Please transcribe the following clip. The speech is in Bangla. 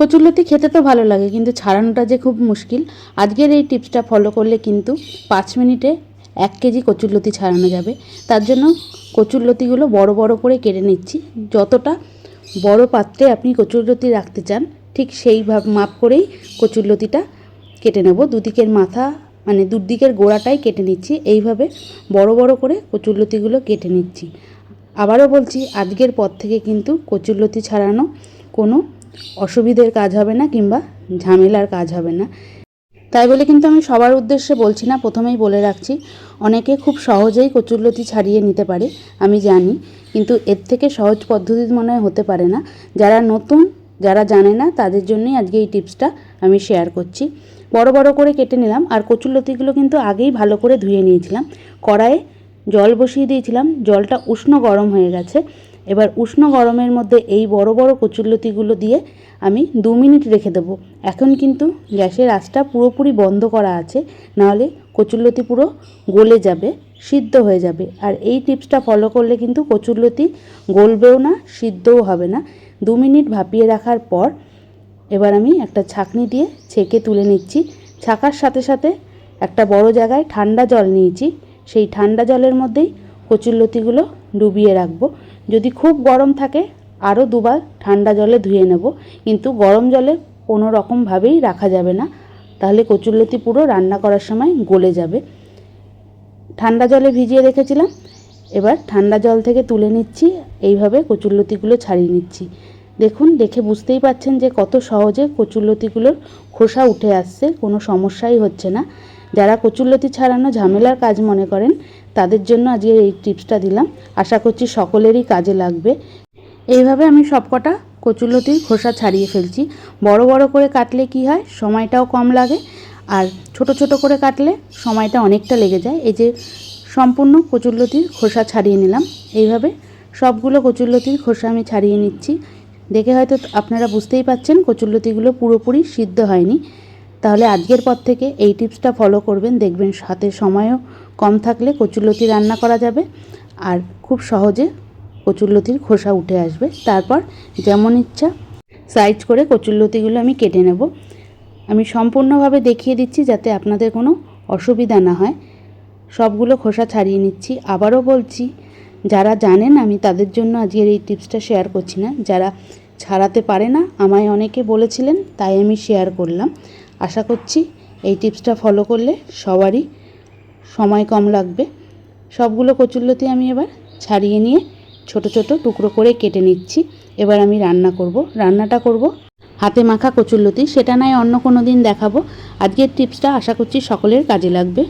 কচুরলতি খেতে তো ভালো লাগে, কিন্তু ছাড়ানোটা যে খুব মুশকিল। আজকের এই টিপসটা ফলো করলে কিন্তু পাঁচ মিনিটে এক কেজি কচুরলতি ছাড়ানো যাবে। তার জন্য কচুরলতিগুলো বড় বড় করে কেটে নিচ্ছি। যতটা বড় পাত্রে আপনি কচুরলতি রাখতে চান, ঠিক সেই ভাব মাপ করেই কচুরলতিটা কেটে নেব। দুদিকের মাথা মানে দুদিকের গোড়াটাই কেটে নিচ্ছি। এইভাবে বড় বড় করে কচুরলতিগুলো কেটে নিচ্ছি। আবারও বলছি, আজকের পর থেকে কিন্তু কচুরলতি ছাড়ানো কোনো অসুবিধের কাজ হবে না কিংবা ঝামেলার কাজ হবে না। তাই বলে কিন্তু আমি সবার উদ্দেশ্যে বলছি না, প্রথমেই বলে রাখছি, অনেকে খুব সহজেই কচুরলতি ছাড়িয়ে নিতে পারে, আমি জানি, কিন্তু এর থেকে সহজ পদ্ধতি মনে হতে পারে না। যারা নতুন, যারা জানে না, তাদের জন্যই আজকে এই টিপসটা আমি শেয়ার করছি। বড় বড় করে কেটে নিলাম, আর কচুরলতিগুলো কিন্তু আগেই ভালো করে ধুয়ে নিয়েছিলাম। কড়াইয়ে জল বসিয়ে দিয়েছিলাম, জলটা উষ্ণ গরম হয়ে গেছে। এবার উষ্ণ গরমের মধ্যে এই বড় বড় কচুরলতিগুলো দিয়ে আমি দু মিনিট রেখে দেবো। এখন কিন্তু গ্যাসের আঁচটা পুরোপুরি বন্ধ করা আছে, নাহলে কচুরলতি পুরো গলে যাবে, সিদ্ধ হয়ে যাবে। আর এই টিপসটা ফলো করলে কিন্তু কচুরলতি গলবেও না, সিদ্ধও হবে না। দু মিনিট ভাপিয়ে রাখার পর এবার আমি একটা ছাঁকনি দিয়ে ছেঁকে তুলে নিচ্ছি। ছাকার সাথে সাথে একটা বড় জায়গায় ঠান্ডা জল নিয়েছি। সেই ঠান্ডা জলের মধ্যেই কচুরলতিগুলো ডুবিয়ে রাখব। যদি খুব গরম থাকে আরও দুবার ঠান্ডা জলে ধুয়ে নেব। কিন্তু গরম জলে কোনো রকমভাবেই রাখা যাবে না। তাহলে কচুরলতি পুরো রান্না করার সময় গলে যাবে। ঠান্ডা জলে ভিজিয়ে রেখেছিলাম। এবার ঠান্ডা জল থেকে তুলে নিচ্ছি। এইভাবে কচুরলতিগুলো ছাড়িয়ে নিচ্ছি। দেখুন, দেখে বুঝতেই পাচ্ছেন যে কত সহজে কচুরলতিগুলোর খোসা উঠে আসছে। কোনো সমস্যাই হচ্ছে না। যারা কচুরলতি ছাড়ানো ঝামেলার কাজ মনে করেন, তাদের জন্য আজকে এই টিপসটা দিলাম। আশা করছি সকলেরই কাজে লাগবে। এইভাবে আমি সবকটা কচুরলতির খোসা ছাড়িয়ে ফেলছি। বড় বড় করে কাটলে কি হয়? সময়টাও কম লাগে। আর ছোট ছোট করে কাটলে সময়টা অনেকটা লেগে যায়। এই যে সম্পূর্ণ কচুরলতির খোসা ছাড়িয়ে নিলাম। এইভাবে সবগুলো কচুরলতির খোসা আমি ছাড়িয়ে নিচ্ছি। দেখে হয়তো আপনারা বুঝতেই পাচ্ছেন, কচুরলতিগুলো পুরোপুরি সিদ্ধ হয়নি। তাহলে আজকের পর থেকে এই টিপসটা ফলো করবেন, দেখবেন সাথে সময়ও কম থাকলে কচুরলতি রান্না করা যাবে আর খুব সহজে কচুরলতির খোসা উঠে আসবে। তারপর যেমন ইচ্ছা সাইজ করে কচুরলতিগুলো আমি কেটে নেব। আমি সম্পূর্ণভাবে দেখিয়ে দিচ্ছি যাতে আপনাদের কোনো অসুবিধা না হয়। সবগুলো খোসা ছাড়িয়ে নিচ্ছি। আবারও বলছি, যারা জানেন আমি তাদের জন্য আজকের এই টিপসটা শেয়ার করছি না। যারা ছাড়াতে পারে না, আমায় অনেকে বলেছিলেন, তাই আমি শেয়ার করলাম। আশা করছি এই টিপসটা ফলো করলে সবারই সময় কম লাগবে। সবগুলো কচুরলতি আমি এবার ছাড়িয়ে নিয়ে ছোট ছোট টুকরো করে কেটে নিচ্ছি। এবার আমি রান্না করব। রান্নাটা করব হাতে মাখা কচুরলতি। সেটা নয়, অন্য কোনো দিন দেখাবো। আজকের টিপসটা আশা করছি সকলের কাজে লাগবে।